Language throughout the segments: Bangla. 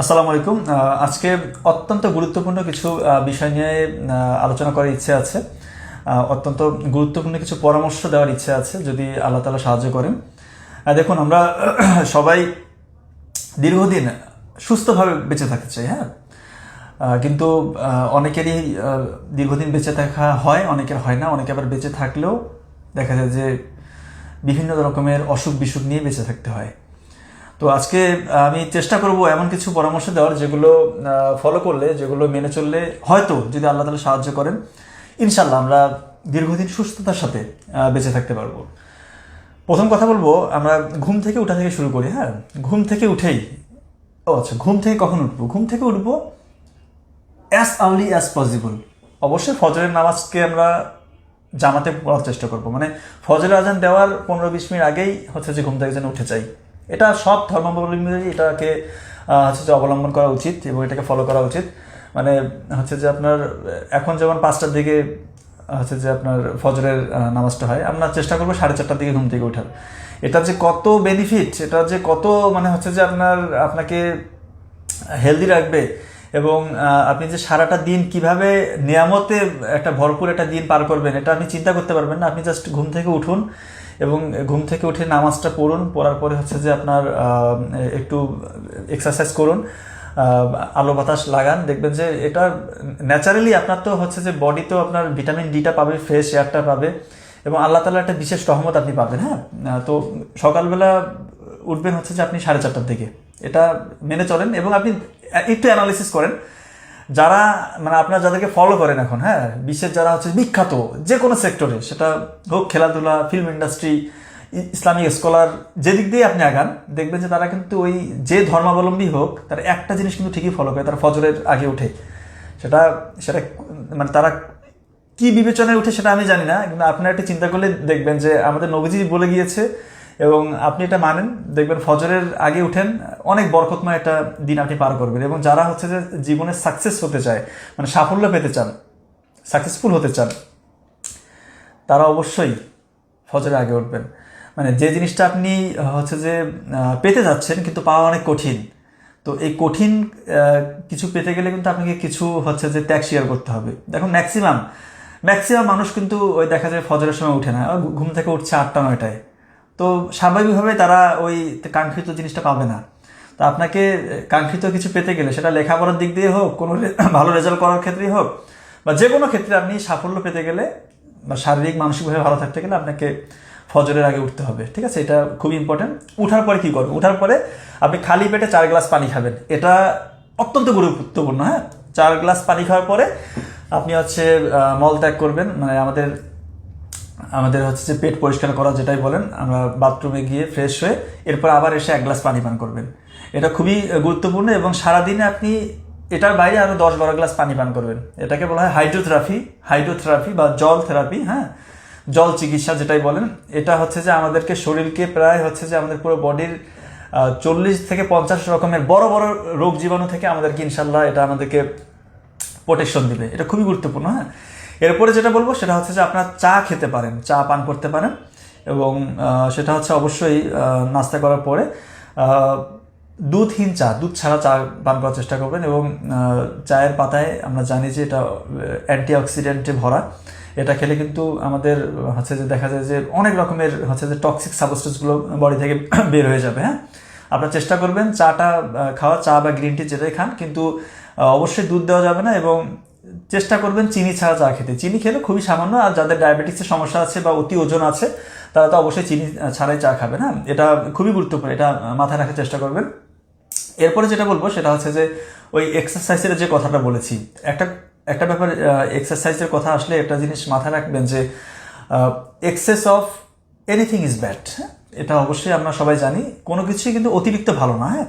আসসালামু আলাইকুম। আজকে অত্যন্ত গুরুত্বপূর্ণ কিছু বিষয় নিয়ে আলোচনা করার ইচ্ছে আছে। অত্যন্ত গুরুত্বপূর্ণ কিছু পরামর্শ দেওয়ার ইচ্ছে আছে, যদি আল্লাহ তালা সাহায্য করেন। দেখুন, আমরা সবাই দীর্ঘদিন সুস্থভাবে বেঁচে থাকতে চাই হ্যাঁ? কিন্তু অনেকেরই দীর্ঘদিন বেঁচে থাকা হয়, অনেকের হয় না। অনেকে আবার বেঁচে থাকলেও দেখা যায় যে বিভিন্ন রকমের অসুখ বিসুখ নিয়ে বেঁচে থাকতে হয়। তো আজকে আমি চেষ্টা করব এমন কিছু পরামর্শ দেওয়ার যেগুলো ফলো করলে, যেগুলো মেনে চললে হয়তো যদি আল্লাহ তালা সাহায্য করেন ইনশাল্লাহ আমরা দীর্ঘদিন সুস্থতার সাথে বেঁচে থাকতে পারব। প্রথম কথা বলব, আমরা ঘুম থেকে উঠা থেকে শুরু করি হ্যাঁ? ঘুম থেকে উঠেই, ও আচ্ছা ঘুম থেকে কখন উঠবো? ঘুম থেকে উঠবো অ্যাজ আর্লি অ্যাজ পসিবল অবশ্যই ফজরের নামাজকে আমরা জামাতে পড়ার চেষ্টা করব। মানে ফজরের আজান দেওয়ার পনেরো বিশ মিনিট আগেই হচ্ছে যে ঘুম থেকে যেন উঠে চাই এটা সব ধর্মাবলম্বীদেরই এটাকে হচ্ছে যে অবলম্বন করা উচিত এবং এটাকে ফলো করা উচিত। মানে হচ্ছে যে আপনার, এখন যেমন পাঁচটার দিকে হচ্ছে যে আপনার ফজরের নামাজটা হয়, আমরা চেষ্টা করব সাড়ে চারটার দিকে ঘুম থেকে ওঠার। এটা যে কত বেনিফিট এটা যে কত মানে হচ্ছে যে আপনার, আপনাকে হেলদি রাখবে এবং আপনি যে সারাটা দিন কীভাবে নিয়ামতে একটা ভরপুর একটা দিন পার করবেন, এটা আপনি চিন্তা করতে পারবেন না। আপনি জাস্ট ঘুম থেকে উঠুন এবং ঘুম থেকে উঠে নামাজটা পড়ুন, পড়ার পরে হচ্ছে যে আপনার একটু এক্সারসাইজ করুন আলো বাতাস লাগান, দেখবেন যে এটা ন্যাচারালি আপনার তো হচ্ছে যে বডি তো আপনার ভিটামিন ডিটা পাবে ফ্রেশ এয়ারটা পাবে এবং আল্লাহ তালা একটা বিশেষ রহমত আপনি পাবেন হ্যাঁ? তো সকালবেলা উঠবেন হচ্ছে যে আপনি সাড়ে চারটার দিকে। এটা মেনে চলেন এবং আপনি একটু অ্যানালিসিস করেন। যারা মানে আপনার যাদেরকে ফলো করেন এখন হ্যাঁ বিশ্বের যারা হচ্ছে বিখ্যাত যে কোনো সেক্টরে সেটা হোক খেলাধুলা ফিল্ম ইন্ডাস্ট্রি ইসলামিক স্কলার যেদিক দিয়ে আপনি আগান, দেখবেন যে তারা কিন্তু ওই যে ধর্মাবলম্বী হোক, তারা একটা জিনিস কিন্তু ঠিকই ফলো করে, তারা ফজরের আগে উঠে। সেটা সেটা মানে তারা কি বিবেচনায় উঠে সেটা আমি জানি না, কিন্তু আপনারা একটা চিন্তা করলে দেখবেন যে আমাদের নবীজি বলে গিয়েছে এবং আপনি এটা মানেন, দেখবেন ফজরের আগে উঠেন, অনেক বরকতময় একটা দিন আপনি পার করবেন। এবং যারা হচ্ছে যে জীবনে সাকসেস হতে চায় মানে সাফল্য পেতে চান সাকসেসফুল হতে চান, তারা অবশ্যই ফজরের আগে উঠবেন। মানে যে জিনিসটা আপনি হচ্ছে যে পেতে যাচ্ছেন, কিন্তু পাওয়া অনেক কঠিন। তো এই কঠিন কিছু পেতে গেলে কিন্তু আপনাকে কিছু হচ্ছে যে ত্যাগ স্বীকার করতে হবে। দেখুন ম্যাক্সিমাম ম্যাক্সিমাম মানুষ কিন্তু ওই দেখা যায় ফজরের সময় উঠে না। ঘুম থেকে উঠছে আটটা, নয়টায়। তো স্বাভাবিকভাবে তারা ওই কাঙ্ক্ষিত জিনিসটা পাবে না। তা আপনাকে কাঙ্ক্ষিত কিছু পেতে গেলে সেটা লেখাপড়ার দিক দিয়ে হোক, কোনো ভালো রেজাল্ট করার ক্ষেত্রেই হোক, বা যে কোনো ক্ষেত্রে আপনি সাফল্য পেতে গেলে বা শারীরিক, মানসিকভাবে ভালো থাকতে গেলে আপনাকে ফজরের আগে উঠতে হবে। ঠিক আছে? এটা খুবই ইম্পর্টেন্ট উঠার পরে কী করবেন উঠার পরে আপনি খালি পেটে চার গ্লাস পানি খাবেন। এটা অত্যন্ত গুরুত্বপূর্ণ হ্যাঁ? চার গ্লাস পানি খাওয়ার পরে আপনি হচ্ছে মল ত্যাগ করবেন। মানে আমাদের আমাদের হচ্ছে যে পেট পরিষ্কার করা যেটাই বলেন, আমরা বাথরুমে গিয়ে ফ্রেশ হয়ে এরপর আবার এসে এক গ্লাস পানি পান করবেন। এটা খুবই গুরুত্বপূর্ণ এবং সারাদিনে আপনি এটার বাইরে আরও দশ বারো গ্লাস পানি পান করবেন। এটাকে বলা হয় হাইড্রোথেরাপি হাইড্রোথেরাপি বা জল থেরাপি হ্যাঁ? জল চিকিৎসা যেটাই বলেন, এটা হচ্ছে যে আমাদেরকে শরীরকে প্রায় হচ্ছে যে আমাদের পুরো বডির চল্লিশ থেকে পঞ্চাশ রকমের বড় বড় রোগ জীবাণু থেকে আমাদেরকে ইনশাল্লাহ এটা আমাদেরকে প্রোটেকশন দিবে। এটা খুবই গুরুত্বপূর্ণ হ্যাঁ? এরপরে যেটা বলব, সেটা হচ্ছে যে আপনার চা খেতে পারেন, চা পান করতে পারেন এবং সেটা হচ্ছে অবশ্যই নাস্তা করার পরে দুধহীন চা, দুধ ছাড়া চা পান করার চেষ্টা করবেন এবং চায়ের পাতায় আমরা জানি যে এটা অ্যান্টি অক্সিডেন্টে ভরা। এটা খেলে কিন্তু আমাদের, হচ্ছে যে দেখা যায় যে অনেক রকমের, হচ্ছে যে টক্সিক সাবস্টেন্সগুলো বডি থেকে বের হয়ে যাবে হ্যাঁ? আপনার চেষ্টা করবেন চাটা খাওয়া, চা বা গ্রিন টি যেটাই খান, কিন্তু অবশ্যই দুধ দেওয়া যাবে না এবং চেষ্টা করবেন চিনি ছাড়া চা খেতে। চিনি খেলে খুবই সামান্য, আর যাদের ডায়াবেটিসের সমস্যা আছে বা অতি ওজন আছে, তারা তো অবশ্যই চিনি ছাড়াই চা খাবেন হ্যাঁ? এটা খুবই গুরুত্বপূর্ণ, এটা মাথায় রাখার চেষ্টা করবেন। এরপরে যেটা বলব সেটা হচ্ছে যে, ওই এক্সারসাইজের যে কথাটা বলেছি, একটা একটা ব্যাপার এক্সারসাইজের কথা আসলে একটা জিনিস মাথায় রাখবেন যে excess of anything is bad এটা অবশ্যই আমরা সবাই জানি, কোনো কিছুই কিন্তু অতিরিক্ত ভালো না হ্যাঁ?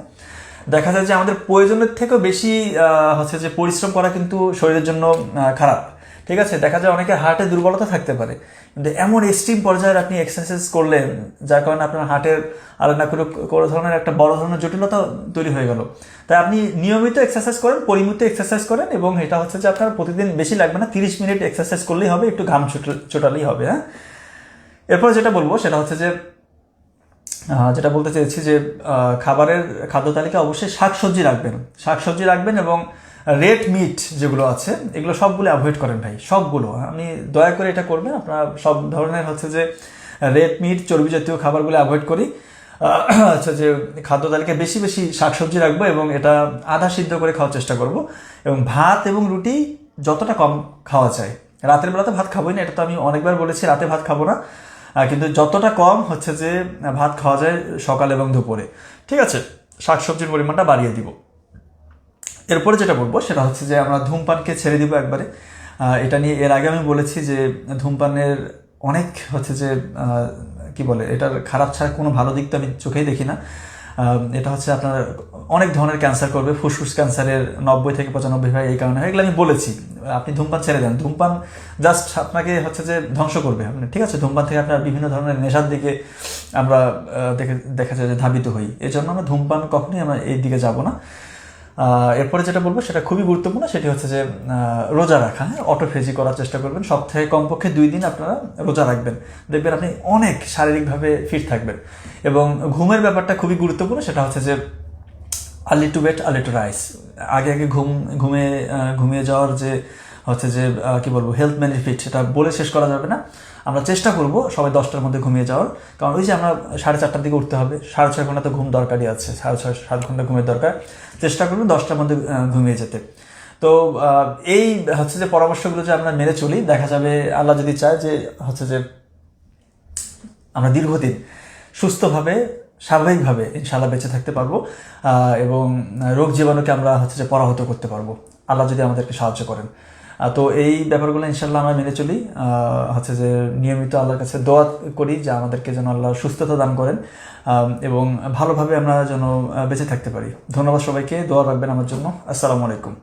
দেখা যায় যে আমাদের প্রয়োজনের থেকেও বেশি হচ্ছে যে পরিশ্রম করা কিন্তু শরীরের জন্য খারাপ। ঠিক আছে? দেখা যায় অনেকের হার্টে দুর্বলতা থাকতে পারে। কিন্তু এমন এক্সট্রিম পর্যায়ে আপনি এক্সারসাইজ করলেন, যার কারণে আপনার হার্টের আলাদা করে কোনো ধরনের একটা বড় ধরনের জটিলতা তৈরি হয়ে গেল। তাই আপনি নিয়মিত এক্সারসাইজ করেন, পরিমিত এক্সারসাইজ করেন এবং এটা হচ্ছে যে আপনার প্রতিদিন বেশি লাগবে না, তিরিশ মিনিট এক্সারসাইজ করলেই হবে, একটু ঘাম ছোট- ছোটালেই হবে হ্যাঁ? এরপর যেটা বলব, সেটা হচ্ছে যে যেটা বলতে চেয়েছি যে খাবারের খাদ্য তালিকা অবশ্যই শাকসবজি রাখবেন। শাকসবজি রাখবেন এবং রেড মিট যেগুলো আছে, এগুলো সবগুলো অ্যাভয়েড করেন ভাই, সবগুলো। আমি দয়া করে এটা করবেন, আপনারা সব ধরনের হচ্ছে যে রেড মিট, চর্বি জাতীয় খাবারগুলো অ্যাভয়েড করি। আচ্ছা যে খাদ্য তালিকায় বেশি বেশি শাকসবজি রাখব এবং এটা আধা সিদ্ধ করে খাওয়ার চেষ্টা করব। এবং ভাত এবং রুটি যতটা কম খাওয়া যায়। রাতের বেলাতে ভাত খাবোই না, এটা তো আমি অনেকবার বলেছি, রাতে ভাত খাব না। কিন্তু যতটা কম হচ্ছে যে ভাত খাওয়া যায় সকাল এবং দুপুরে। ঠিক আছে? শাকসবজির পরিমাণটা বাড়িয়ে দিব। এরপরে যেটা বলব সেটা হচ্ছে যে আমরা ধূমপানকে ছেড়ে দিব একবারে। এটা নিয়ে এর আগে আমি বলেছি যে ধূমপানের অনেক হচ্ছে যে কি বলে, এটার খারাপ ছাড়া কোনো ভালো দিক তো আমি চোখেই দেখি না। এটা হচ্ছে আপনার অনেক ধরনের ক্যান্সার করবে, ফুসফুস ক্যান্সারের নব্বই থেকে পঁচানব্বই ভাই এই কারণে। হয় এগুলো আমি বলেছি, আপনি ধূমপান ছেড়ে দেন। ধূমপান জাস্ট আপনাকে হচ্ছে যে ধ্বংস করবে। আপনি ঠিক আছে, ধূমপান থেকে আপনার বিভিন্ন ধরনের নেশার দিকে আমরা দেখে দেখা যায় যে ধাবিত হই। এই জন্য আমরা ধূমপান কখনোই আমরা এই দিকে যাব না। এরপরে যেটা বলব, সেটা খুবই গুরুত্বপূর্ণ, সেটি হচ্ছে যে রোজা রাখা হ্যাঁ? অটোফেজি করার চেষ্টা করবেন। সপ্তাহে কমপক্ষে দুই দিন আপনারা রোজা রাখবেন। দেখবেন আপনি অনেক শারীরিকভাবে ফিট থাকবেন। এবং ঘুমের ব্যাপারটা খুবই গুরুত্বপূর্ণ, সেটা হচ্ছে যে early to bed early to rise আগে আগে ঘুম, ঘুমে ঘুমিয়ে যাওয়ার যে হচ্ছে যে কি বলব হেলথ বেনিফিট সেটা বলে শেষ করা যাবে না। আমরা চেষ্টা করব সবাই দশটার মধ্যে ঘুমিয়ে যাওয়ার। কারণ ওই যে আমরা সাড়ে চারটার দিকে উঠতে হবে, সাড়ে ছয় ঘণ্টা তো ঘুম দরকারই আছে, সাড়ে ছয়, সাত ঘণ্টা ঘুমের দরকার। চেষ্টা করব দশটার মধ্যে ঘুমিয়ে যেতে। তো এই হচ্ছে যে পরামর্শগুলো যে আমরা মেনে চলি, দেখা যাবে আল্লাহ যদি চায় যে, হচ্ছে যে আমরা দীর্ঘদিন সুস্থভাবে, স্বাভাবিকভাবে ইনশাআল্লাহ বেঁচে থাকতে পারব এবং রোগ জীবাণুকে আমরা হচ্ছে যে পরাহত করতে পারব। আল্লাহ যদি আমাদেরকে সাহায্য করেন। তো এই ব্যাপারগুলো ইনশাল্লাহ আমরা মেনে চলি। হচ্ছে যে নিয়মিত আল্লাহর কাছে দোয়া করি যে আমাদেরকে যেন আল্লাহ সুস্থতা দান করেন এবং ভালোভাবে আমরা যেন বেঁচে থাকতে পারি। ধন্যবাদ সবাইকে। দোয়া রাখবেন আমার জন্য। আসসালামু আলাইকুম।